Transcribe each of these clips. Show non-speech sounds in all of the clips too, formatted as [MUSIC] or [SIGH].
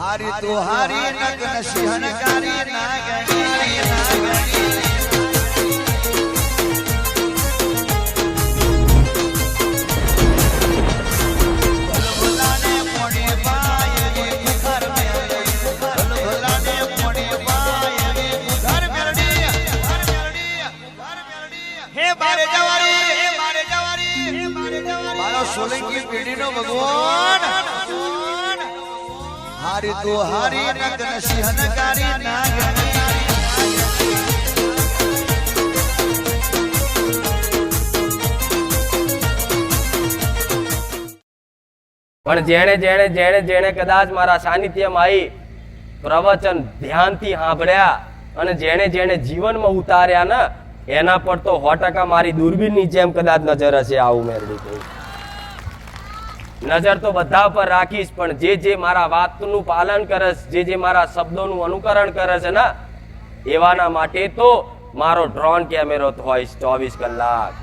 હારી તો હારી નગ્ન સિંહનકારી હે બારે જવારી. મારો સોલંકી પેઢીનો ભગવાન. હારી તો હારી નગન સિંહનકારી નાગણી પણ જેણે જેણે જેણે જેણે કદાચ મારા સાનિધ્યમાં આવી પ્રવચન ધ્યાનથી સાંભળ્યા અને જેણે જેણે જીવનમાં ઉતાર્યા ને, એના પર તો સો ટકા મારી દૂરબીનની જેમ કદાચ નજર હશે આવું મેળવી કહું નજર તો બધા પર રાખીશ પણ જે જે મારા વાતનું પાલન કરે છે, જે જે મારા શબ્દોનું અનુકરણ કરે છે ને? એવાના માટે તો મારો ડ્રોન કેમેરો હોય ચોવીસ કલાક.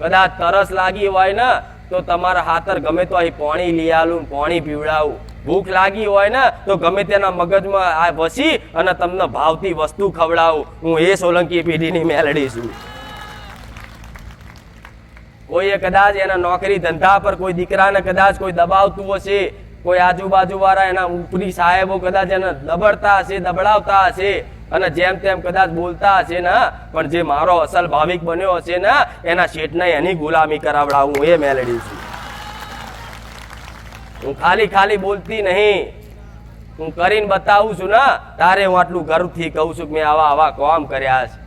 કદાચ તરસ લાગી હોય ને તો તમારા હાથર ગમે તો અહીં પાણી લઈ આલું પાણી પીવડાવું. ભૂખ લાગી હોય ને તો ગમે તેના મગજમાં આ વસી અને તમને ભાવતી વસ્તુ ખવડાવું. હું એ સોલંકી પેઢીની મેલડી છું. કોઈએ કદાચ એના નોકરી ધંધા પર કોઈ દીકરાને કદાચ કોઈ દબાવતું હશે, કોઈ આજુબાજુ વાળા એના ઉપરી સાહેબો કદાચ એને દબડતા હશે, દબડાવતા હશે અને જેમ તેમ કદાચ બોલતા હશે ને, પણ જે મારો અસલ ભાવિક બન્યો હશે ને, એના શેઠને એની ગુલામી કરાવડાવું એ મેલેડી છું. હું ખાલી ખાલી બોલતી નહીં. હું કરીને બતાવું છું ને, તારે હું આટલું ગર્વથી કહું છું કે મેં આવા આવા કામ કર્યા છે.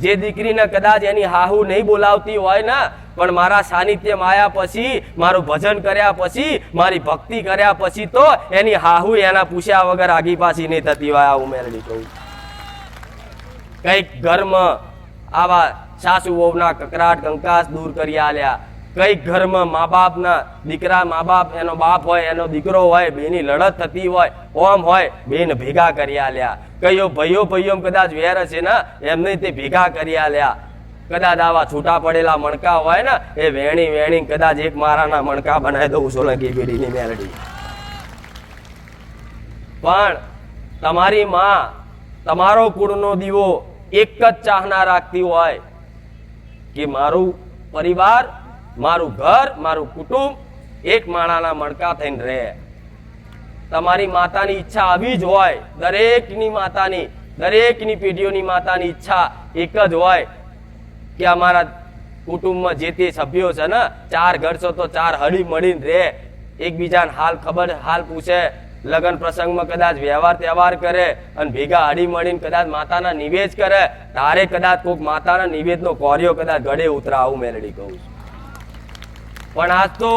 જે દીકરીને કદાચ એની હાહુ નહીં બોલાવતી હોય ને પણ મારા સાનિધ્યમાં આવ્યા પછી, મારું ભજન કર્યા પછી, મારી ભક્તિ કર્યા પછી તો એની હાહુ એના પૂછ્યા વગર આગી પાછી નહીં થતી હોય આવું મેળવી કહું કંઈક ઘરમાં આવા સાસુ વહુના કકરાટ કંકાસ દૂર કરી આલ્યા. કંઈક ઘરમાં મા બાપના દીકરા મા બાપ એનો બાપ હોય, એનો દીકરો હોય, બેની લડત થતી હોય, ઓમ હોય, બેન ભેગા કરી આલ્યા. કયો ભાઈઓ ભાઈઓ કદાચ વેર છે ને એમને તે ભેગા કરી આલ્યા. કદાચ આવા છૂટા પડેલા મણકા હોય ને, એ વેણી વેણી કદાચ એક મારાના મણકા બનાવી દઉં સોલંકી પેઢીની મેલડી. પણ તમારી માં, તમારો કુળનો દીવો એક જ ચાહના રાખતી હોય કે મારું પરિવાર, મારું ઘર, મારું કુટુંબ એક માણાના મણકા થઈને રહે. તમારી માતાની ઈચ્છા આવી જ હોય, દરેકની માતાની, દરેકની પેઢીઓની માતાની ઈચ્છા એક જ હોય કે અમારા કુટુંબમાં જે તે સભ્યો છે ને, ચાર ઘર છો તો ચાર હળી મળીને રહે એકબીજાને હાલ ખબર, હાલ પૂછે. લગ્ન પ્રસંગમાં કદાચ વ્યવહાર તહેવાર કરે અને ભેગા હળી મળીને કદાચ માતાના નિવેદ કરે. તારે કદાચ કોઈક માતાના નિવેદનો કોર્યો, કદાચ ગળે ઉતરા, આવું મેલડી કહું છું. પણ આજ તો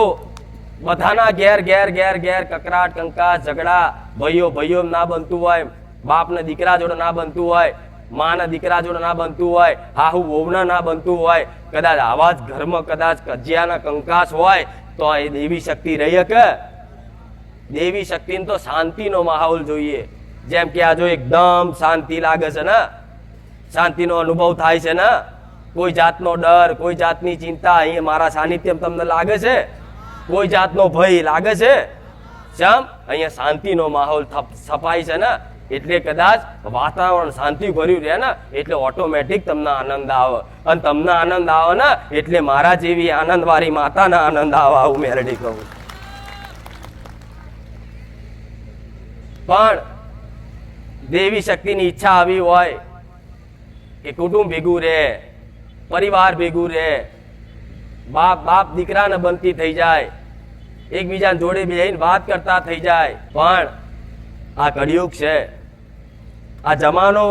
બધાના ઘેર ઘેર ઘેર ઘેર કકરાટ, કંકાસ, ઝઘડા ભાઈઓ ભાઈઓ ના બનતું હોય, બાપને દીકરા જોડે ના બનતું હોય માના દીકરા જોડે ના બનતું હોય, હાહુ વહુના ના બનતું હોય, કદાચ આવા જ ઘરમાં, કદાચ કજિયાના કંકાસ હોય, તો એ દેવી શક્તિ રહી શકે દેવી શક્તિને તો શાંતિનો માહોલ જોઈએ. જેમ કે આ જો એકદમ શાંતિ લાગે છે ને? શાંતિનો અનુભવ થાય છે ને? કોઈ જાતનો ડર, કોઈ જાતની ચિંતા અહીંયા મારા સાનિધ્યમ તમને લાગે છે? કોઈ જાતનો ભય લાગે છે? જેમ? અહીંયા શાંતિનો માહોલ સફાઈ છે ને? એટલે કદાચ વાતાવરણ શાંતિ ભર્યું રહે ને, એટલે ઓટોમેટિક તમને આનંદ આવે. અને તમને આનંદ આવે ને, એટલે મારા જેવી આનંદવાળી માતાને આનંદ આવે આવું મેરડી કહું. પણ દેવી શક્તિની ઈચ્છા આવી હોય કે કુટુંબ ભેગું રહે, પરિવાર ભેગું રહે, બાપ બાપ દીકરાને બનતી થઈ જાય એકબીજા જોડે બેહીને વાત કરતા થઈ જાય, પણ આ કળિયુગ છે. આ જમાનો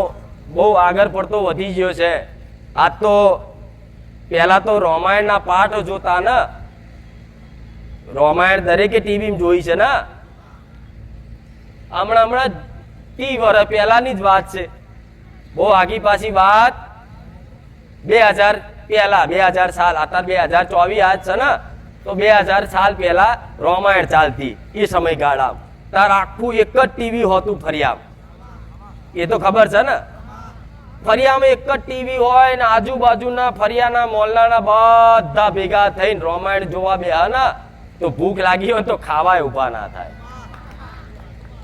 બહુ આગળ પડતો વધી ગયો છે. આ તો પહેલા તો રામાયણના પાઠ જોતા ને. રામાયણ દરેકે ટીવીમાં જોઈ છે ને. હમણાં હમણાં ટી વર્ષ પહેલાની જ વાત છે. બહુ આગી પાછી વાત. બે હજાર પહેલા, બે હજાર સાલ અત્યારે બે હજાર ચોવીસ આજ છે ને. તો બે હજાર સાલ પહેલા રામાયણ ચાલતી, એ સમયગાળા તાર આખું એક જ ટીવી હોતું ફરિયામ એ તો ખબર છે ને? ફરિયામાં એક જ ટીવી હોય ને આજુબાજુના ફરિયાના મોલ્લાના બધા ભેગા થઈને રામાયણ જોવા બેહા ને, તો ભૂખ લાગી હોય તો ખાવાય ઊભા ના થાય.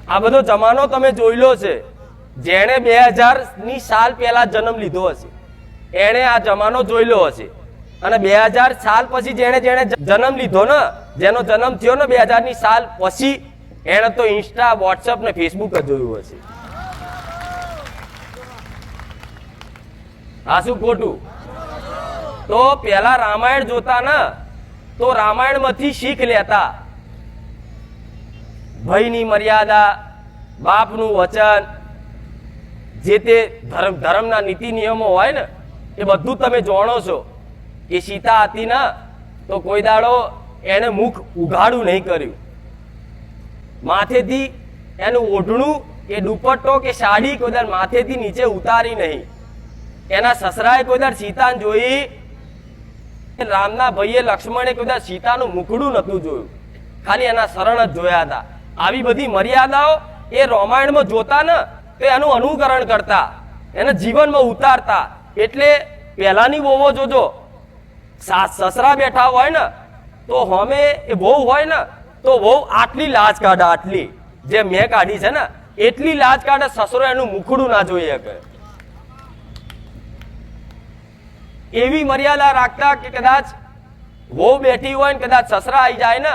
આ બધો જમાનો તમે જોઈ લો છે. જેણે બે હજારની સાલ પહેલા જન્મ લીધો હશે. એણે આ જમાનો જોઈ હશે. અને બે હજાર સાલ પછી જેણે જેણે જન્મ લીધો ને, જેનો જન્મ થયો ને બે હજારની સાલ પછી, એણે તો ઇન્સ્ટા વોટ્સઅપ ને ફેસબુક જ જોયું હશે. આ શું ખોટું? તો પેલા રામાયણ જોતા ને, તો રામાયણમાંથી શીખ લેતા. ભયની મર્યાદા, બાપનું વચન, જે તે ધર્મ, ધર્મના નીતિ નિયમો હોય ને, એ બધું તમે જાણો છો. કે સીતા હતી ને, તો કોઈ દાડો એને મુખ ઉઘાડું નહીં કર્યું. માથેથી એનું ઓઢણું કે દુપટ્ટો કે સાડી કોઈ માથેથી નીચે ઉતારી નહીં. એના સસરાએ કોઈ સીતાને જોઈ રામના ભાઈએ લક્ષ્મણે કોઈ દાડ સીતાનું મુખડું નતું જોયું. ખાલી એના શરણ જ જોયા હતા. આવી બધી મર્યાદાઓ એ રામાયણમાં જોતા ને, તો એનું અનુકરણ કરતા. એને જીવનમાં ઉતારતા. એટલે પહેલાની વહુઓ જોજો, સાસ સસરા બેઠા હોય ને, તો હોમે એ વહુ હોય ને, તો વહુ આટલી લાજ કાઢે આટલી. જે મેં કાઢી છે ને, એટલી લાજ કાઢે સસરો એનું મુખડું ના જોઈએ શકે. એવી મર્યાદા રાખતા કે કદાચ વહુ બેઠી હોય ને કદાચ સસરા આવી જાય ને,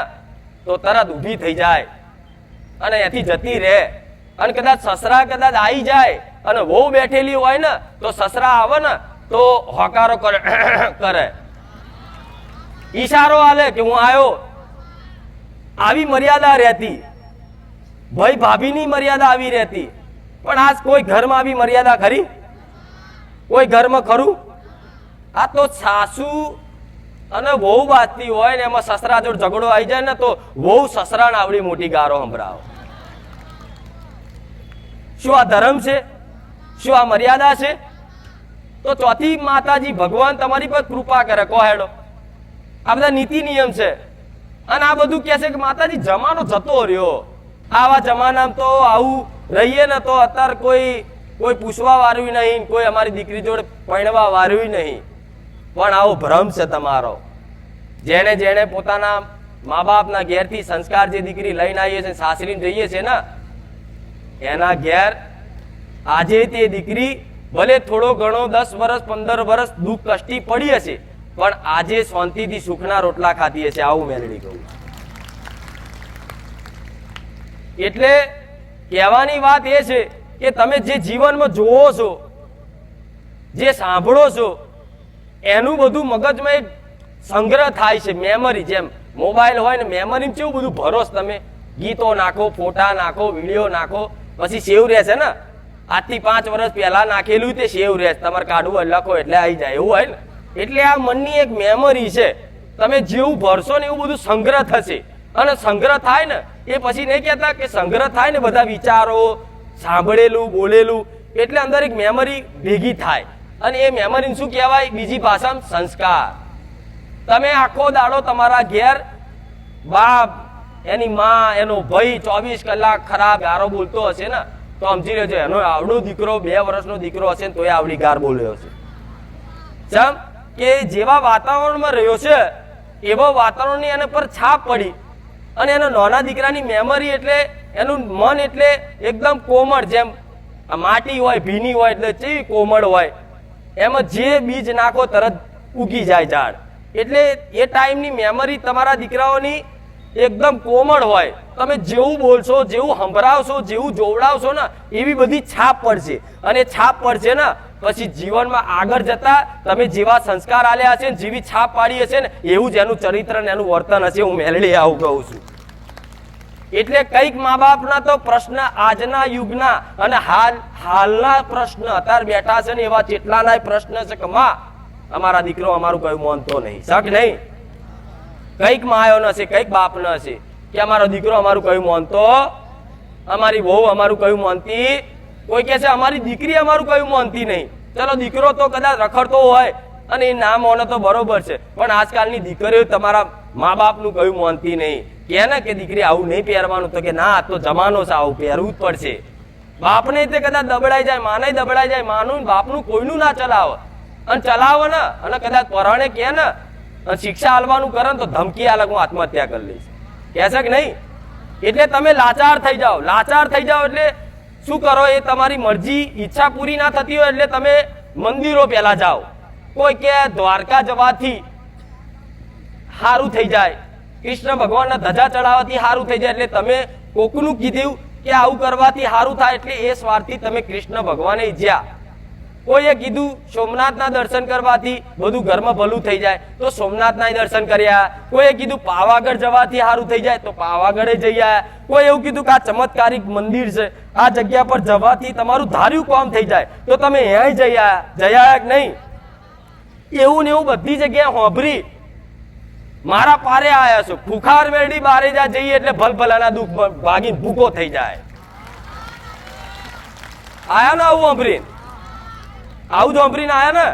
તો તરત ઊભી થઈ જાય અને એથી જતી રહે. અને કદાચ સસરા કદાચ આવી જાય અને વહુ બેઠેલી હોય ને, તો સસરા આવે ને, તો હોકારો કરે [COUGHS] કરે. ઈશારો આલે કે હું આવ્યો આવી મર્યાદા રહેતી. ભાઈ ભાભીની મર્યાદા આવી રહેતી. પણ આજ કોઈ ઘરમાં આવી મર્યાદા ખરી? કોઈ ઘરમાં ખરું? આ તો સાસુ અને વહુ બાજતી હોય ને એમાં સસરા જોડ ઝઘડો આવી જાય ને તો વહુ સસરાને આવડી મોટી ગારો સંભળાવો. શું આ ધર્મ છે? શું આ મર્યાદા છે? તો ચોથી માતાજી ભગવાન તમારી પર કૃપા કરે, કહો હેડો. આ બધા નીતિ નિયમ છે. અને આ બધું કહે છે કે માતાજી, જમાનો જતો રહ્યો. આવા જમાનામાં તો આવું રહીએ ને તો અત્યારે કોઈ કોઈ પૂછવા વારવી નહીં, કોઈ અમારી દીકરી જોડે પરણવા વારવી નહીં. પણ આવો ભ્રમ છે તમારો. જેણે જેણે પોતાના મા બાપના ઘેરથી સંસ્કાર જે દીકરી લઈને આવીએ છીએ, સાસરીને જઈએ છીએ ને, એના ઘેર આજે તે દીકરી ભલે થોડો ઘણો દસ વર્ષ પંદર વર્ષ દુઃખ કષ્ટી પડી હશે પણ આજે શાંતિથી સુખના રોટલા ખાતી હશે આવું મેલડી કહું એટલે કહેવાની વાત એ છે કે તમે જે જીવનમાં જોવો છો, જે સાંભળો છો એનું બધું મગજમાં એક સંગ્રહ થાય છે મેમરી જેમ. મોબાઈલ હોય ને મેમરી કેવું બધું ભરોસ તમે? ગીતો નાખો, ફોટા નાખો વીડિયો નાખો, પછી સેવ રહેશે ને? આજથી પાંચ વર્ષ પહેલા નાખેલું તે સેવ રહેશે તમારે કાઢવું હોય, લખો એટલે આવી જાય. એવું હોય ને? એટલે આ મનની એક મેમરી છે. તમે જેવું ભરશો ને એવું બધું સંગ્રહ થશે. અને સંગ્રહ થાય ને, એ પછી નહીં કહેતા કે સંગ્રહ થાય ને બધા વિચારો, સાંભળેલું, બોલેલું, એટલે અંદર એક મેમરી ભેગી થાય. અને એ મેમરીને શું કહેવાય? બીજી ભાષામાં સંસ્કાર. તમે આખો દાડો તમારા ઘેર બાપ, એની માં, એનો ભાઈ ચોવીસ કલાક ખરાબ ગારો બોલતો હશે ને, તો સમજી લેજો, એનો આવડો દીકરો બે વર્ષનો દીકરો હશે ને, તોય આવડી ગાર બોલ્યો હશે. જેમ કે જેવા વાતાવરણમાં રહ્યો છે, એવા વાતાવરણની એના પર છાપ પડી અને એના નાના દીકરાની મેમરી એટલે એનું મન એટલે એકદમ કોમળ, જેમ માટી હોય, ભીની હોય એટલે ચેવી કોમળ હોય એમાં જે બીજ નાખો તરત ઉગી જાય ઝાડ. એટલે એ ટાઈમની મેમરી તમારા દીકરાઓની એકદમ કોમળ હોય. તમે જેવું બોલશો, જેવું સંભળાવશો, જેવું જોવડાવશો ને, એવી બધી છાપ પડશે. અને છાપ પડશે ને, પછી જીવનમાં આગળ જતા તમે જેવા સંસ્કાર આલ્યા હશે જેવી છાપ પાડી હશે ને, એવું જ એનું ચરિત્ર ને એનું વર્તન હશે, હું મેળવી આવું કહું છું. એટલે કંઈક મા બાપના તો પ્રશ્ન આજના યુગના અને હાલ, હાલના પ્રશ્ન. અત્યારે બેઠા છે ને એવા કેટલાના પ્રશ્ન છે કે, માં, અમારા દીકરો અમારું કયું માનતો નહીં. શક નહીં? કંઈક માયો ન હશે કંઈક બાપ ન હશે કે, અમારો દીકરો અમારું કયું માનતો અમારી વહુ અમારું કયું માનતી. કોઈ કહે છે, અમારી દીકરી અમારું કયું માનતી નહીં. ચલો, દીકરો તો કદાચ રખડતો હોય અને એ નામ માને તો બરોબર છે. પણ આજકાલની દીકરીઓ તમારા મા બાપનું કયું માનતી નહીં. કે ને કે દીકરી આવું નહીં પહેરવાનું. તો કે ના, આ તો જમાનો છે, આવું પહેરવું જ પડશે. બાપને તે કદાચ દબડાઈ જાય, માને દબડાઈ જાય, માનું બાપનું કોઈનું ના ચલાવે. અને ચલાવે ને, અને કદાચ પરાણે કે ને, અને શિક્ષા હાલવાનું કરે ને તો ધમકી આલક હું આત્મહત્યા કરી લઈશ. કહે છે કે નહીં? એટલે તમે લાચાર થઈ જાઓ. લાચાર થઈ જાઓ એટલે શું કરો? એ તમારી મરજી, ઈચ્છા પૂરી ના થતી હોય એટલે તમે મંદિરો પહેલા જાઓ. કોઈ કે દ્વારકા જવાથી સારું થઈ જાય. કૃષ્ણ ભગવાનના ધજા ચડાવવાથી સારું થઈ જાય. એટલે તમે કોકનું કીધું કે આવું કરવાથી સારું થાય એટલે એ સ્વાર્થી તમે કૃષ્ણ ભગવાને જ્યા. કોઈએ કીધું, સોમનાથના દર્શન કરવાથી બધું ઘરમાં ભલું થઈ જાય. તો સોમનાથના દર્શન કર્યા. કોઈએ કીધું, પાવાગઢ જવાથી સારું થઈ જાય. તો પાવાગઢે જઈ આવ્યા કોઈ એવું કીધું કે આ ચમત્કારિક મંદિર છે. આ જગ્યા પર જવાથી તમારું ધાર્યું કામ થઈ જાય. તો તમે અહીંયા જઈ આવ્યા કે નહીં? એવું ને એવું બધી જગ્યાએ હોંભરી. મારા પારે આયા છો. ફુખાર મેરડી બારે જા જઈએ એટલે ભલભલાના દુઃખ ભાગીને ભૂકો થઈ જાય. આયા ને આવું હોંભરીને આવું જ અંભરીન આયા ને,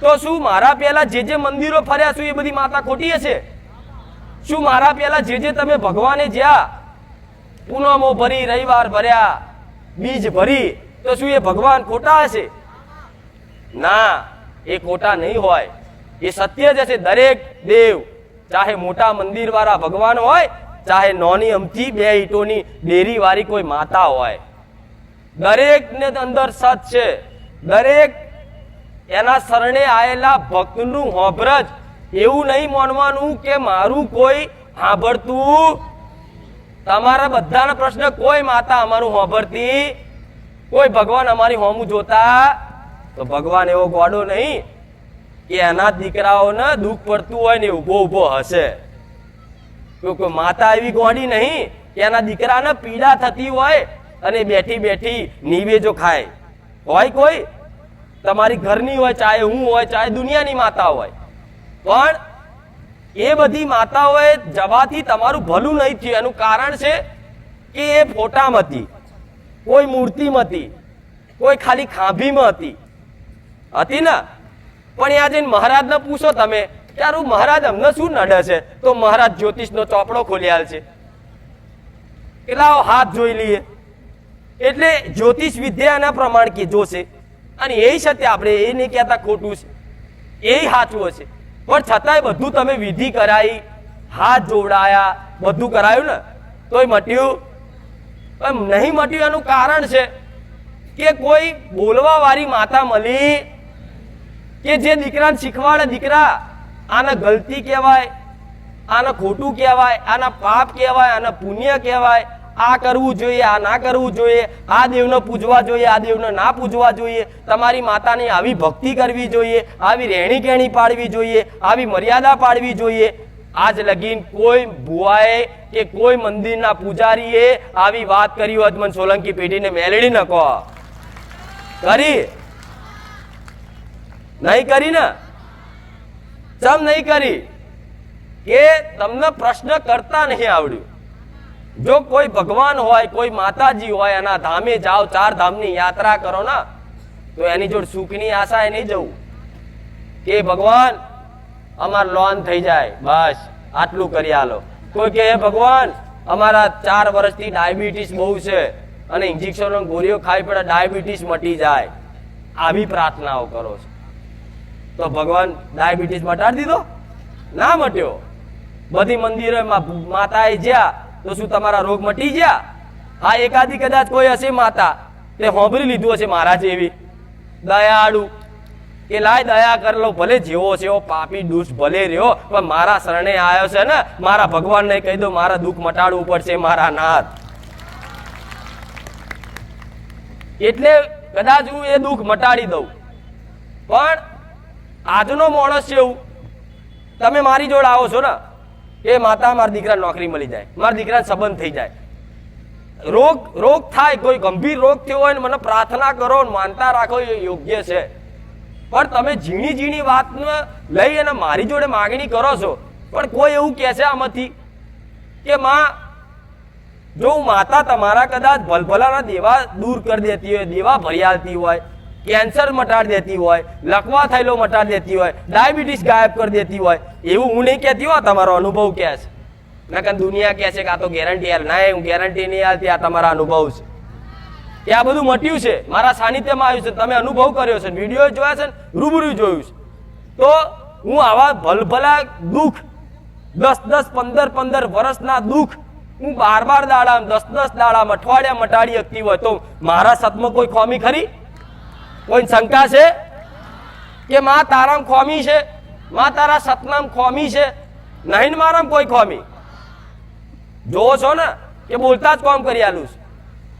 તો શું મારા પહેલા જે જે મંદિરો ફર્યા છું એ બધી માતા ખોટી હશે શું મારા પહેલા જે જે તમે ભગવાને જ્યાં પૂનમો ભરી, રવિવાર ભર્યા, બીજ ભરી, તો શું એ ભગવાન ખોટા હશે? ના, એ ખોટા નહીં હોય. એ સત્ય જ છે દરેક દેવ, ચાહે મોટા મંદિર વાળા ભગવાન હોય, ચાહે નોની અમથી બે ઈંટોની ડેરી વાળી કોઈ માતા હોય. દરેક ને અંદર સત છે. દરેક એના શરણે આવેલા ભક્તનું હોભરજ. એવું નહીં માનવાનું કે મારું કોઈ સાંભળતું તમારા બધાના પ્રશ્ન કોઈ માતા અમારું હોભરતી કોઈ ભગવાન અમારી હોમું જોતા? તો ભગવાન એવો ગોડો નહીં. કે એના દીકરાઓને દુઃખ પડતું હોય ને ઊભો ઊભો હશે. કોઈ માતા એવી ગોડી નહીં કે એના દીકરાને પીડા થતી હોય અને બેઠી બેઠી નિવેજો ખાય. હોય કોઈ? તમારી ઘરની હોય, ચાહે હું હોય, ચાહે દુનિયાની માતા હોય. પણ એ બધી માતાઓએ જવાથી તમારું ભલું નહીં થયું. એનું કારણ છે કે એ ફોટામાં હતી કોઈ મૂર્તિમાં હતી કોઈ ખાલી ખાંભીમાં હતી. હતી ને? પણ ત્યાં જઈને મહારાજને પૂછો તમે ત્યારે મહારાજ અમને શું નડે છે? તો મહારાજ જ્યોતિષનો ચોપડો ખોલી આલ છે. એટલે હાથ જોઈ લઈએ. એટલે જ્યોતિષ વિદ્યાના પ્રમાણ કે જોશે અને એ સત્ય આપણે એ નહીં કહેતા ખોટું છે. એ સાચું હશે. પણ છતાંય બધું તમે વિધિ કરાવી હાથ જોવડાયા, બધું કરાયું ને, તોય મટ્યું. નહીં મટ્યું એનું કારણ છે કે કોઈ બોલવાવાળી માતા મળી કે જે દીકરાને શીખવાડે દીકરા, આને ગલતી કહેવાય, આને ખોટું કહેવાય, આના પાપ કહેવાય, આને પુણ્ય કહેવાય, આ કરવું જોઈએ, આ ના કરવું જોઈએ, આ દેવને પૂજવા જોઈએ, આ દેવને ના પૂજવા જોઈએ, તમારી માતાની આવી ભક્તિ કરવી જોઈએ, આવી રહેણી કહેણી પાડવી જોઈએ, આવી મર્યાદા પાડવી જોઈએ. આજ લગીન કોઈ ભુવાએ કે કોઈ મંદિરના પૂજારીએ આવી વાત કરી હોય સોલંકી પેઢીને મેળડી ન કહો. કરી. નહીં કરી ને? ચમ નહીં કરી? કે તમને પ્રશ્ન કરતા નહીં આવડ્યું. જો કોઈ ભગવાન હોય, કોઈ માતાજી હોય, એના ધામે જાઓ, ચાર ધામની યાત્રા કરો ને, તો એની જોડે સુખની આશા એ નહીં જવું. કે ભગવાન, અમાર લોન થઈ જાય, બસ, આટલું કરી આલો. કોઈ કે "હે ભગવાન, અમારા ચાર વર્ષથી ડાયાબિટીસ બહુ છે અને ઇન્જેક્શનો ગોળીઓ ખાવી પડે, ડાયાબિટીસ મટી જાય. આવી પ્રાર્થનાઓ કરો છો. તો ભગવાન ડાયાબિટીસ મટાડી દીધો. ના મટ્યો. બધી મંદિરો માતાએ જ્યાં, તો શું તમારા રોગ મટી ગયા હા, એકાદી કદાચ કોઈ હશે માતા, તે હોંભરી લીધું હશે મારા જેવી. દયાળુ. કે લાય દયા કરલો ભલે જેવો છે એવો પાપી, દુષ્ટ, ભલે રહ્યો, પણ મારા શરણે આવ્યો છે ને, મારા ભગવાનને કહી દો, મારા દુઃખ મટાડવું પડશે, મારા નાથ. એટલે કદાચ હું એ દુઃખ મટાડી દઉં. પણ આજનો માણસ છે એવું. તમે મારી જોડે આવો છો ને, એ માતા મારા દીકરા નોકરી મળી જાય. મારા દીકરાને સંબંધ થઈ જાય. રોગ રોગ થાય, કોઈ ગંભીર રોગ થયો હોય ને મને પ્રાર્થના કરો માનતા રાખો, એ યોગ્ય છે. પણ તમે ઝીણી ઝીણી વાતને લઈ અને મારી જોડે માગણી કરો છો. પણ કોઈ એવું કહે છે આમાંથી કે, માં, જો માતા તમારા કદાચ ભલભલાના દેવા દૂર કરી દેતી હોય, દેવા ભરી હોય કેન્સર મટાડી દેતી હોય, લકવા થયેલો મટાડી દેતી હોય, ડાયાબિટીસ ગાયબ કરી દેતી હોય, એવું હું નહીં કહેતી હોય તમારો અનુભવ કહે છે. નકર દુનિયા કહે છે કે આ તો ગેરંટી હાલ ના, હું ગેરંટી નહીં હાલતી, આ તમારા અનુભવ છે. એ આ બધું મટ્યું છે, મારા સાનિધ્યમાં આવ્યું છે, તમે અનુભવ કર્યો છે, વીડિયો જોયા છે ને, રૂબરૂ જોયું છે. તો હું આવા ભલભલા દુઃખ, દસ દસ, પંદર પંદર વર્ષના દુઃખ હું બાર બાર દાડા દસ દસ દાડા અઠવાડિયા મટાડી શકતી હોય તો મારા સતમાં કોઈ ખોમી ખરી? કોઈ શંકા છે? કે માં તારામ ખોમી છે? માં તારા સતનામ ખોમી છે? નહીં મારામ કોઈ ખોમી? જોવો છો ને કે બોલતા જ કોમ કરી આલું.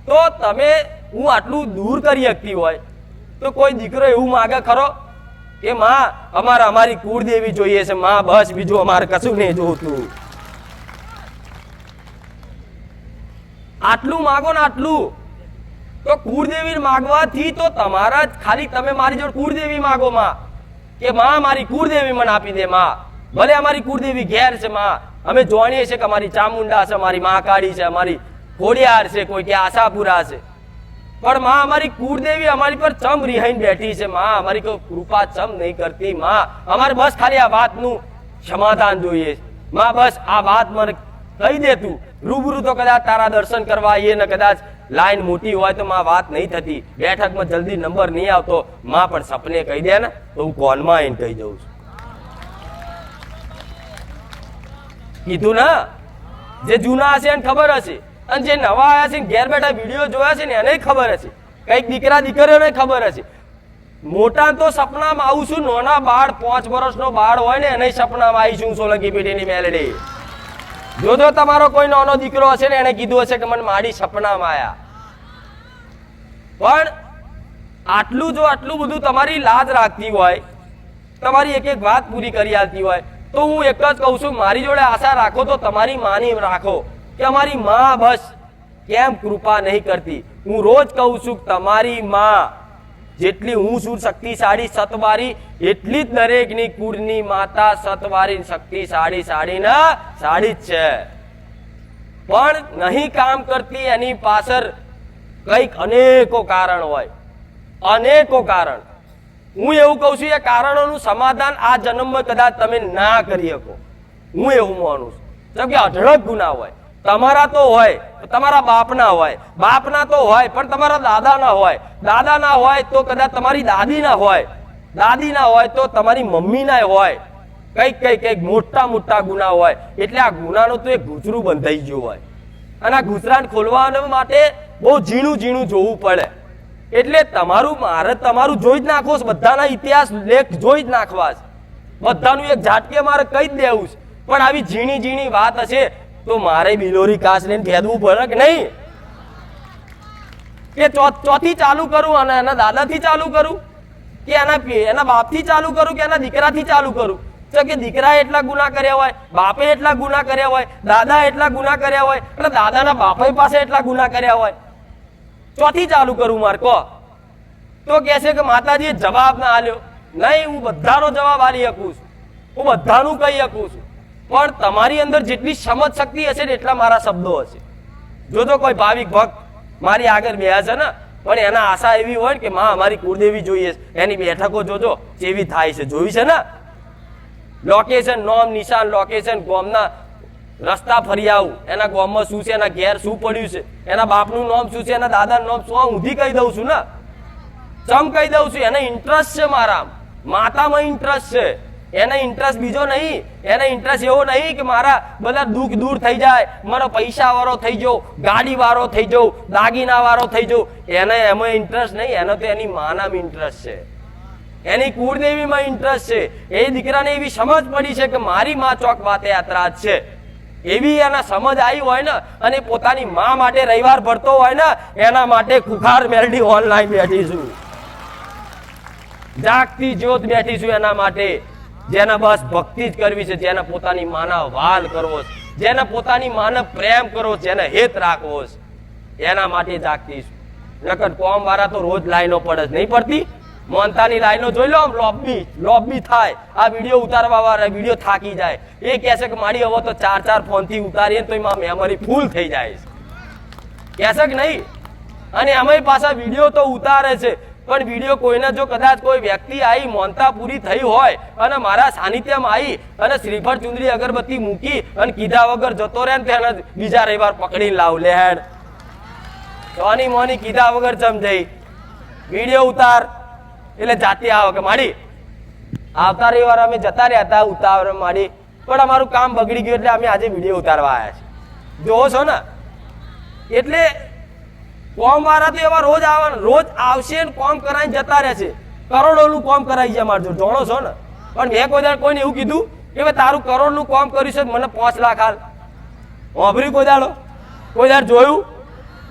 તો તમે, હું આટલું દૂર કરી શકતી હોય, તો કોઈ દીકરો એવું માગે ખરો? કે માં, અમારે અમારી કુળદેવી જોઈએ છે, માં બસ બીજું અમારે કશું નહીં જોતું. આટલું માગો ને આટલું. તો કુળદેવી માગવાથી તો તમારા ખાલી તમે મારી જોડે કુળદેવી માગો માં. કે માં, મારી કુળદેવી મને આપી દે માં. ભલે અમારી કુળદેવી ઘેર છે માં. અમે જાણીએ છીએ કે અમારી ચામુંડા છે, અમારી મહાકાળી છે, અમારી ખોડિયાર છે, કોઈ કે આશાપુરા છે. પણ માં, અમારી કુળદેવી અમારી પર ચમ રિહાઈને બેઠી છે માં. અમારી કોઈ કૃપા ચમ નહીં કરતી માં. અમારે બસ ખાલી આ વાતનું સમાધાન જોઈએ માં, બસ આ વાત મને કહી દે તું. રૂબરૂ તો કદાચ તારા દર્શન કરવા આવીએ ને કદાચ લાઈન મોટી હોય તો માં વાત નહીં થતી. બેઠકમાં જલ્દી નંબર નહીં આવતો. માં પણ સપને કહી દે ને, તો હું કોલમાં આવીને કહી દઉં છું. કીધું ને? જે જૂના હશે એને ખબર હશે. અને જે નવા આવ્યા છે ઘેર બેઠા વીડિયો જોયા છે ને, એને ખબર હશે. કંઈક દીકરા દીકરીઓને ખબર હશે. મોટા તો સપનામાં આવું છું, નાના બાળ, પાંચ વર્ષનો બાળ હોય ને એને સપનામાં આવીશું સોલંકી પેઢીની મેલડી. જો જો તમારો કોઈ નાનો દીકરો હશે ને, એને કીધું હશે કે મને મારી સપનામાં આયા. પણ આટલું જો આટલું બધું તમારી લાજ રાખતી હોય, તમારી એક એક વાત પૂરી કરી આવતી હોય, તો હું એક જ કહું છું, મારી જોડે આશા રાખો તો તમારી માની રાખો કે અમારી માં બસ કેમ કૃપા નહીં કરતી. હું રોજ કહું છું, તમારી માં જેટલી હું છું શક્તિશાળી સતવારી, એટલી જ દરેકની કુળની માતા સતવારી શક્તિશાળી સાડીના સાડી જ છે. પણ નહીં કામ કરતી એની પાછળ કંઈક અનેકો કારણ હોય. અનેકો કારણ. હું એવું કહું છું, એ કારણોનું સમાધાન આ જન્મમાં કદાચ તમે ના કરી શકો. હું એવું માનું છું. કે અઢળક ગુના હોય. તમારા તો હોય તમારા બાપના હોય. બાપના તો હોય, પણ તમારા દાદાના હોય. દાદાના હોય તો કદાચ તમારી દાદીના હોય. દાદીના હોય તો તમારી મમ્મીના હોય. કંઈક કંઈક કંઈક મોટા મોટા ગુના હોય. એટલે આ ગુનાનું તો એક ગુજરું બંધાઈ ગયું હોય. અને આ ગુજરાન ખોલવા માટે બહુ ઝીણું ઝીણું જોવું પડે. એટલે તમારું મારે તમારું જોઈ જ નાખો છે, બધાના ઇતિહાસ લેખ જોઈ જ નાખવા છે. બધાનું એક ઝાટકે મારે કહી જ દેવું છે. પણ આવી ઝીણી ઝીણી વાત હશે તો મારે બિલોરી કાચ લઈને ભેદવું પડે કે નહીં? કે ચોથી ચાલુ કરું અને એના દાદાથી ચાલુ કરું? કે એના એના બાપથી ચાલુ કરું કે એના દીકરાથી ચાલુ કરું? તો કે દીકરાએ એટલા ગુના કર્યા હોય, બાપે એટલા ગુના કર્યા હોય, દાદા એટલા ગુના કર્યા હોય અને દાદાના બાપે પાસે એટલા ગુના કર્યા હોય. ચોથી ચાલુ કરું માર કહો તો કહે છે કે માતાજીએ જવાબ ના આલ્યો. નહીં, હું બધાનો જવાબ આલી શકું છું. હું બધાનું કહી શકું છું. પણ તમારી અંદર જેટલી સમજ શક્તિ હશે ને એટલા મારા શબ્દો હશે. જો તો કોઈ ભાવિક ભક્ત મારી આગળ બેહ્યા છે ને, પણ એના આશા એવી હોય કે માં, અમારી કુળદેવી જોઈએ. એની બેઠકો જોજો, જેવી થાય છે. જોઈ છે ને? લોકેશન નોમ, નિશાન લોકેશન ગોમના રસ્તા ફરી આવું. એના ગોમમાં શું છે? એના ઘેર શું પડ્યું છે? એના બાપનું નામ શું છે? એના દાદાનું નામ શું? ઊંધી કહી દઉં છું ને. ચમ કહી દઉં છું, એને ઇન્ટરેસ્ટ છે મારા માતામાં ઇન્ટરેસ્ટ છે. એને ઇન્ટરેસ્ટ બીજો નહીં. એને ઇન્ટરેસ્ટ એવો નહીં કે મારા બધા દુઃખ દૂર થઈ જાય. મારો પૈસા વાળો થઈ જાઉં ગાડી વાળો થઈ જાઉં દાગીના વાળો થઈ જાઉં એને એમાં ઇન્ટરેસ્ટ નહીં. એનો તો એની માનામાં ઇન્ટરેસ્ટ છે. એની કુળદેવીમાં ઇન્ટરેસ્ટ છે. એ દીકરાને એવી સમજ પડી છે કે મારી માં ચોક વાતે યાત્રા છે. એવી એના સમજ આવી હોય ને, અને પોતાની મા માટે રવિવાર ભરતો હોય ને, એના માટે કુખાર મેલડી ઓનલાઈન બેઠી છું જાગતી જ્યોત બેઠી છું એના માટે. જેને બસ ભક્તિ જ કરવી છે, જેને પોતાની માના વાલ કરવો છે, જેને પોતાની માને પ્રેમ કરવો છે, જેને હેત રાખવો છે, એના માટે જાગતી છું નકર કોમ વાળા તો રોજ લાઈનો પડે નહીં પડતી. મોનતાની લાઈનો જોઈ લો લોબી લોબી થાય. આ વીડિયો ઉતારવા વાળા વીડિયો થાકી જાય. એ કહે છે કે મારી હવે તો ચાર ચાર ફોનથી ઉતારીએ તો એમાં મેમરી ફૂલ થઈ જાય કહેશે કે નહીં? અને અમે પાછા વીડિયો તો ઉતારે છે. પણ વીડિયો કોઈને જો કદાચ કોઈ વ્યક્તિ આવી મોનતા પૂરી થઈ હોય, અને મારા સાનિધ્યમાં આવી અને શ્રીફળ ચુંદડી અગરબત્તી મૂકી, અને કીધા વગર જતો રહે ને તેને બીજા રવિવાર પકડીને લાવ લેડ સોની મોની કીધા વગર સમજાઈ વીડિયો ઉતાર. એટલે જાતે આવક માંડી. આવતા રવિવાર અમે જતા રહ્યા હતા, ઉતાવળ માડી. પણ અમારું કામ બગડી ગયું એટલે અમે આજે વીડિયો ઉતારવા આવ્યા જોવો છો ને? એટલે કોમ વાળા તો એવા રોજ આવવાના, રોજ આવશે ને કોમ કરાવીને જતા રહેશે કરોડોનું કોમ કરાવી છે મારે જોણો છો ને? પણ મેં કોઈ કોઈને એવું કીધું કે ભાઈ તારું કરોડનું કોમ કર્યું છે મને પાંચ લાખ હાલ વાપરી કોઈ કોઈ દાડ જોયું?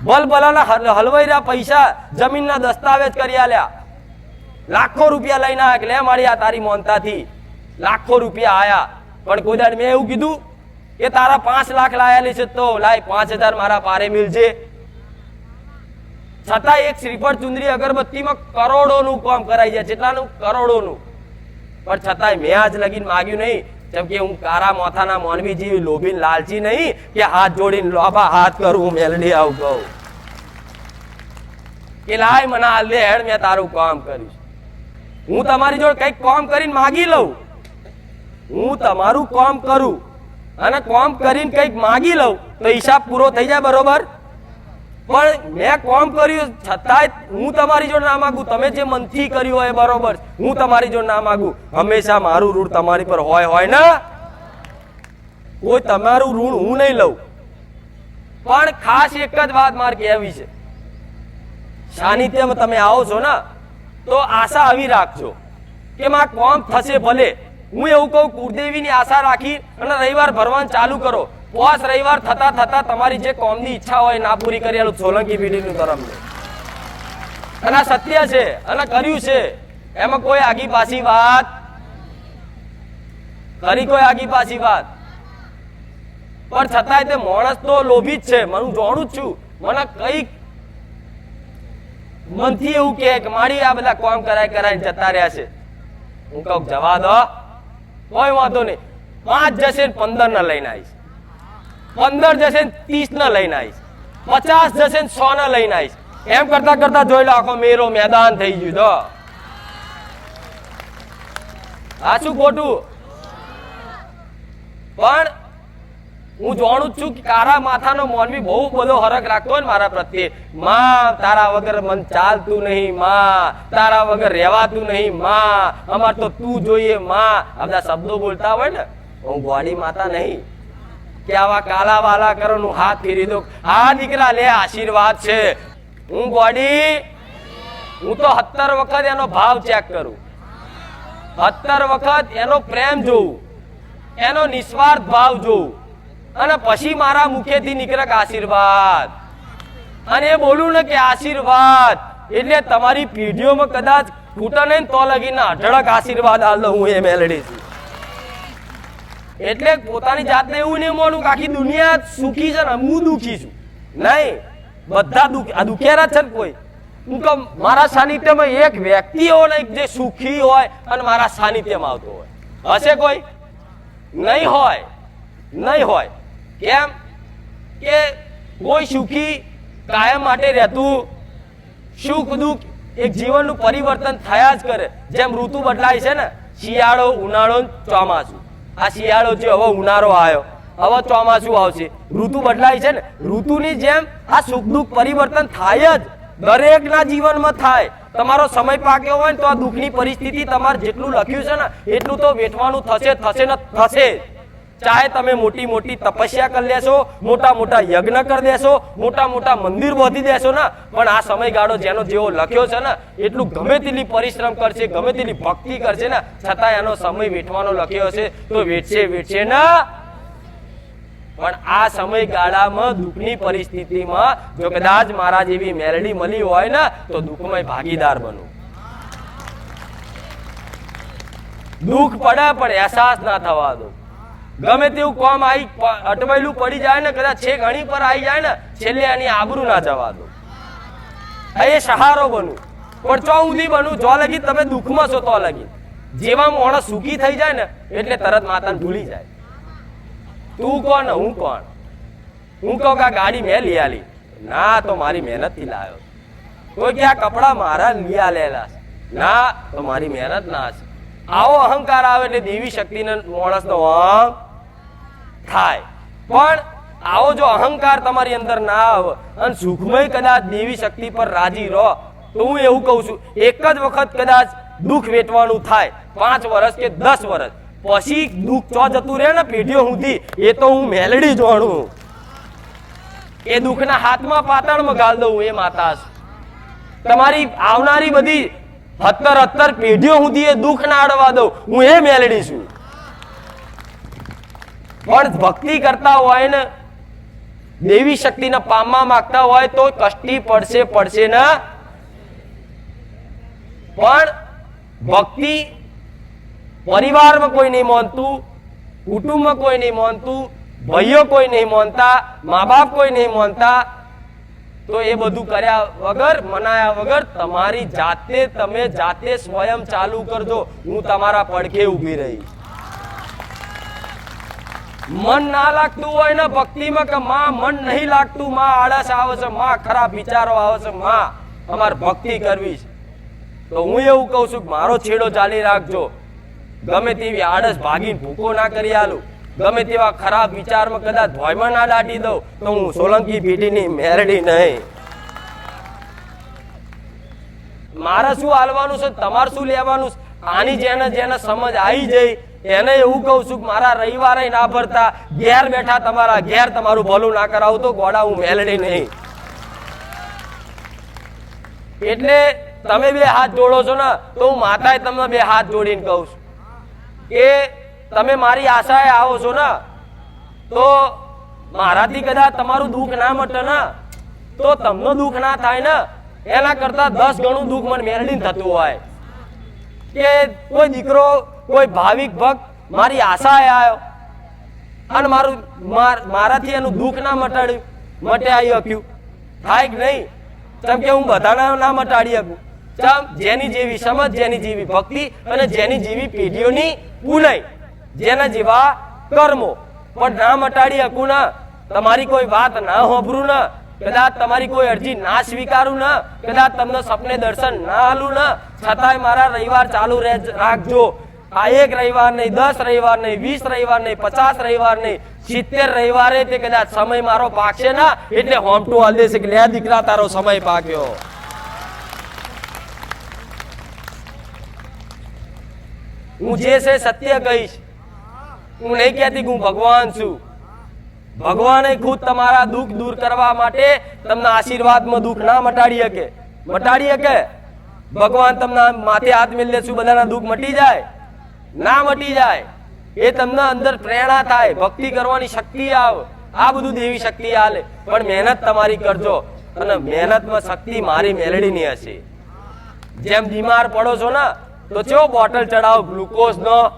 ભલ ભલાના હલવાઈ રહ્યા પૈસા જમીનના દસ્તાવેજ કરી આલ્યા. લાખો રૂપિયા લઈને આવ્યા કે લે મારી આ તારી મોનતાથી. લાખો રૂપિયા આયા. પણ કોઈ મેં એવું કીધું કે તારા પાંચ લાખ લાયેલી છે તો લાય પાંચ હજાર મારા પારે મિલજે. છતાં એક શ્રીફળ ચુંદરી અગરબત્તીમાં કરોડોનું કામ કરાઈ જાય. જેટલાનું? કરોડોનું. પણ છતાંય મેં આજ લગીન માગ્યું નહીં. જેમ કે હું કારા માથાના મોનવી જેવી, લોભીન લાલચી નહીં કે હાથ જોડીને લોભા હાથ કરું મેલડી આવું કહું. કે લાય મને આ લે, હેડ મેં તારું કામ કર્યું. હું તમારી જોડે કંઈક કામ કરીને માગી લઉં. હું તમારું કામ કરું અને કામ કરીને કંઈક માગી લઉં તો હિસાબ પૂરો થઈ જાય, બરોબર? પણ મેં કામ કર્યું છતાંય હું તમારી જોડે ના માગું. તમે જે મનથી કર્યું હોય બરોબર. હું તમારી જોડે ના માગું. હંમેશા મારું ઋણ તમારી પર હોય હોય ને? કોઈ તમારું ઋણ હું નહીં લઉં. પણ ખાસ એક જ વાત મારે કહેવી છે. સાનિધ્યમાં તમે આવો છો ને તો આશા આવી રાખજો કે માં કોમ થશે ભલે. હું એવું કહું, કુળદેવીની આશા રાખી અને રવિવાર ભરવાનું ચાલુ કરો. પોસ રવિવાર થતા થતા તમારી જે કોમની ઈચ્છા હોય ના પૂરી કરી આલું સોલંકી પેઢીનું તરફ અને આ સત્ય છે, અને કર્યું છે. એમાં કોઈ આગી પાછી વાત? કરી કોઈ આગી પાછી વાત? પણ છતાંય તે માણસ તો લોભી જ છે. મને હું જાણું જ છું. મને કંઈક મનથી એવું કે મારી આ બધા કોમ કરાય કરાય જતા રહ્યા છે. હું કહું, જવા દો. કોઈ વાંધો નહીં. પાંચ જશે ને પંદર ના લઈને આવીશ. પંદર જશે ને ત્રીસ ના લઈને આવીશ. પચાસ જશે ને સો ના લઈને આવીશ. એમ કરતા કરતા જોઈ લો, આખો મેરો મેદાન થઈ ગયું તો. આ શું ખોટું? પણ હું જાણું છું કે કારા માથાનો મોનવી બહુ બધો હરક રાખતો ને મારા પ્રત્યે. માં, તારા વગર મન ચાલતું નહીં, માં. તારા વગર રહેવાતું નહીં, માં. અમાર તો તું જોઈએ, માં. બધા શબ્દો બોલતા હોય ને, હું ગોડી માતા નહીં. કે આવા કાલા વાલા કરો નું હાથ ફેરી દો હા, દીકરા, લે, આશીર્વાદ છે. હું ગોડી, હું તો સત્તર વખત એનો ભાવ ચેક કરું. સત્તર વખત એનો પ્રેમ જોઉં. એનો નિસ્વાર્થ ભાવ જોઉં. અને પછી મારા મુખેથી નીકળે આશીર્વાદ. અને એ બોલું ને કે આશીર્વાદ. એટલે તમારી પેઢીઓમાં કદાચ ખૂટા નહીં તો લગીને અઢળક આશીર્વાદ આલો હું એ મેલડી છું. એટલે પોતાની જાતને એવું નહીં માનું કે આખી દુનિયા સુખી છે ને હું દુખી છું. નહીં, બધા દુઃખ, આ દુખિયારા જ છે ને કોઈ. હું તો મારા સાનિધ્યમાં એક વ્યક્તિ ને જે સુખી હોય અને મારા સાનિધ્યમાં આવતો હોય. હશે કોઈ? નહીં હોય. નહીં હોય. કેમ? કે કોઈ સુખી કાયમ માટે રહેતું સુખ દુઃખ એક જીવનનું પરિવર્તન થયા જ કરે. જેમ ઋતુ બદલાય છે ને, શિયાળો, ઉનાળો ચોમાસું. આ શિયાળો છે, હવે ઉનાળો આવ્યો. હવે ચોમાસું આવશે. ઋતુ બદલાય છે ને, ઋતુની જેમ આ સુખ દુઃખ પરિવર્તન થાય જ. દરેકના જીવનમાં થાય. તમારો સમય પાક્યો હોય ને તો આ દુઃખની પરિસ્થિતિ તમારે જેટલું લખ્યું છે ને, એટલું તો વેઠવાનું થશે થશે ને થશે. ચાહે તમે મોટી મોટી તપસ્યા કરી લેશો, મોટા મોટા યજ્ઞ કરી દેશો, મોટા મોટા મંદિર બાંધી દેશો ને. પણ આ સમયગાળો જેનો જેવો લખ્યો છે ને, એટલું ગમે તેટલી પરિશ્રમ કરશે, ગમે તેટલી ભક્તિ કરશે ને છતાં એનો સમય વેઠવાનો લખ્યો હશે તો વેઠશે વેઠશે ના. પણ આ સમયગાળામાં દુઃખની પરિસ્થિતિમાં જો કદાચ મારા જેવી મેરડી મળી હોય ને, તો દુઃખમય ભાગીદાર બનો. દુઃખ પડે, પણ અહેસાસ ના થવા દો. ગમે તેવું કોમ આવી અટવાયેલું પડી જાય ને, કદાચ છે ઘણી પર આવી જાય ને, છેલ્લે એની આબરૂ ના જવા દો. એ સહારો બનું પણ ચો ઉધી બનું જો લગી તમે દુઃખમાં છો તો લગી. જેવા માણસ સુખી થઈ જાય ને, એટલે તરત માતાને ભૂલી જાય. તું કોણ? હું કોણ? હું કહું કે ગાડી મેં લઈ આલી. ના, તો મારી મહેનતથી લાવ્યો કોઈ કે આ કપડા મારા લઈ આલેલા છે. ના, તો મારી મહેનત ના છે. આવો અહંકાર આવે એટલે દેવી શક્તિને માણસનો અહં થાય. પણ આવો જો અહંકાર તમારી અંદર ના આવે અને સુખમય કદાચ દેવી શક્તિ પર રાજી રહો, તો હું એવું કહું છું, એક જ વખત કદાચ દુઃખ વેઠવાનું થાય, પાંચ વર્ષ કે દસ વર્ષ પછી દુઃખ ચો જતું રહે ને પેઢીઓ સુધી એ તો હું મેલડી જોણું. એ દુઃખના હાથમાં પાતાળમાં ગાલ દઉં એ માતા તમારી આવનારી બધી હત્તર હત્તર પેઢીઓ સુધી એ દુઃખ ના અડવા દઉં, હું એ મેલડી છું. પણ ભક્તિ કરતા હોય ને, દેવી શક્તિને પામવા માંગતા હોય તો કષ્ટી પડશે પડશે ને. પણ ભક્તિ પરિવારમાં કોઈ નહીં માનતું, કુટુંબમાં કોઈ નહીં માનતું, ભાઈઓ કોઈ નહીં માનતા મા બાપ કોઈ નહીં માનતા, તો એ બધું કર્યા વગર, મનાયા વગર તમારી જાતે, તમે જાતે સ્વયં ચાલુ કરજો. હું તમારા પડખે ઊભી રહીશ. મન ના લાગતું હોય ને ભક્તિમાં કે માં, મન નહીં લાગતું, માં આળસ આવે છે, માં ખરાબ વિચારો આવે છે, માં અમારે ભક્તિ કરવી છે. તો હું એવું કહું છું મારો છેડો ચાલી રાખજો. ગમે તેવી આળસ ભાગીને ભૂકો ના કરી આલું. ગમે તેવા ખરાબ વિચારમાં કદાચ ભોયમાં ના દાટી દઉં, તો હું સોલંકી પેઢીની મેરડી નહીં. મારે શું હાલવાનું છે? તમારે શું લેવાનું? આની જેને જેને સમજ આવી જઈ એને એવું કહું છું કે મારા રવિવારે ના ભરતા ઘેર બેઠા તમારા, ઘેર તમારું ભલું ના કરાવું તો ગોડા હું મેલડી નહીં. એટલે તમે બે હાથ જોડો છો ને, તો હું માતાએ તમને બે હાથ જોડીને કહું છું કે તમે મારી આશાએ આવો છો ને, તો મારાથી કદાચ તમારું દુઃખ ના મટે ને, તો તમને દુઃખ ના થાય ને, એના કરતા દસ ગણું દુઃખ મને મેરડીને થતું હોય. કે કોઈ દીકરો કોઈ ભાવિક ભક્ત મારી આશાએ આવ્યો અને મારું મારાથી એનું દુઃખ ના મટાડ્યું મટાડી શક્યું થાય કે નહીં? ચમ કે હું બધાના ના મટાડી શકું ચમ જેની જેવી સમજ, જેની જેવી ભક્તિ અને જેની જેવી પેઢીઓની પુનઈ જેના જેવા કર્મો. પણ ના મટાડી શકું ના. તમારી કોઈ વાત ના હોભરું ના. કદાચ તમારી કોઈ અરજી ના સ્વીકારું ના. કદાચ તમને સપને દર્શન ના આલું ના. છતાંય મારા રવિવાર ચાલુ રાખજો. આ એક રવિવાર નહીં, દસ રવિવાર નહીં, વીસ રવિવાર નહીં, પચાસ રવિવાર નહીં, સિત્તેર રવિવારે તે કદાચ સમય મારો પાકશે ના, એટલે હોમટું હાલ દેશે કે લે દીકરા, તારો સમય પાક્યો. હું જે છે સત્ય કહીશ. હું નહીં કહેતી હું ભગવાન છું. ભગવાને ખુદ તમારા દુઃખ દૂર કરવા માટે તમને આશીર્વાદમાં દુઃખ ના મટાડી શકે. મટાડી શકે? ભગવાન તમને માથે હાથ મેલી દેશું બધાના દુઃખ મટી જાય. ના મટી જાય. એ તમને અંદર પ્રેરણા થાય, ભક્તિ કરવાની શક્તિ આવે. આ બધું દેવી શક્તિ હાલે પણ મહેનત તમારી કરજો. અને મહેનતમાં શક્તિ મારી મેલડીની હશે. જેમ બીમાર પડો છો ને, તો ચેવો બોટલ ચડાવો, ગ્લુકોઝ નો.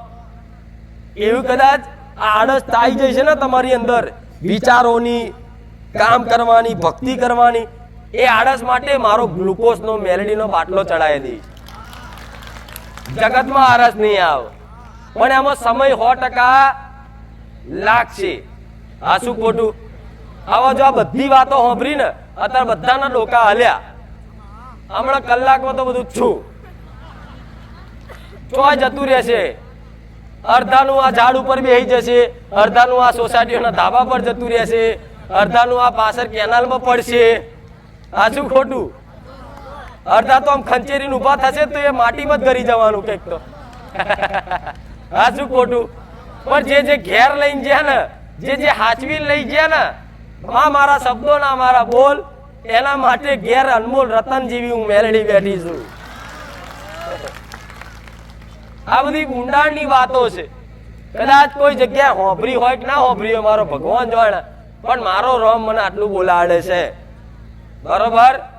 એવું કદાચ આળસ થાય જશે ને તમારી અંદર. વિચારોની, કામ કરવાની, ભક્તિ કરવાની. એ આળસ માટે મારો ગ્લુકોઝ નો મેલડીનો બાટલો ચડાવી દઈશ. જગતમાં આળસ નહીં આવે. પણ આમાં સમય સો ટકા લાગશે. આ શું ખોટું? આવા જો આ બધી વાતો સાંભળી ને અત્યારે બધાના ડોકા હલ્યા. હમણાં કલાકમાં તો બધું છું. ચોય જતું રહેશે. અડધાનું આ ઝાડ ઉપર બેસી જશે. અડધાનું આ સોસાયટીઓના ધાબા પર જતું રહેશે. અડધાનું આ પાછળ કેનાલમાં પડશે. આ શું ખોટું? અડધા તો આમ ખંચેરીને ઊભા થશે તો એ માટીમાં જ ગરી જવાનું કંઈક તો. [LAUGHS] આ શું ખોટું? પણ જે જે ઘેર લઈને ગયા ને, જે જે હાચવી લઈ ગયા ને, આ મારા શબ્દો ના મારા બોલ, એના માટે ઘેર અનમોલ રતન જેવી હું મેલડી બેઠી છું. આ બધી ઊંડાણની વાતો છે. કદાચ કોઈ જગ્યાએ હોભરી હોય કે ના હોભરી હોય, મારો ભગવાન જાણે, પણ મારો રોમ મને આટલું બોલાડે છે. બરોબર?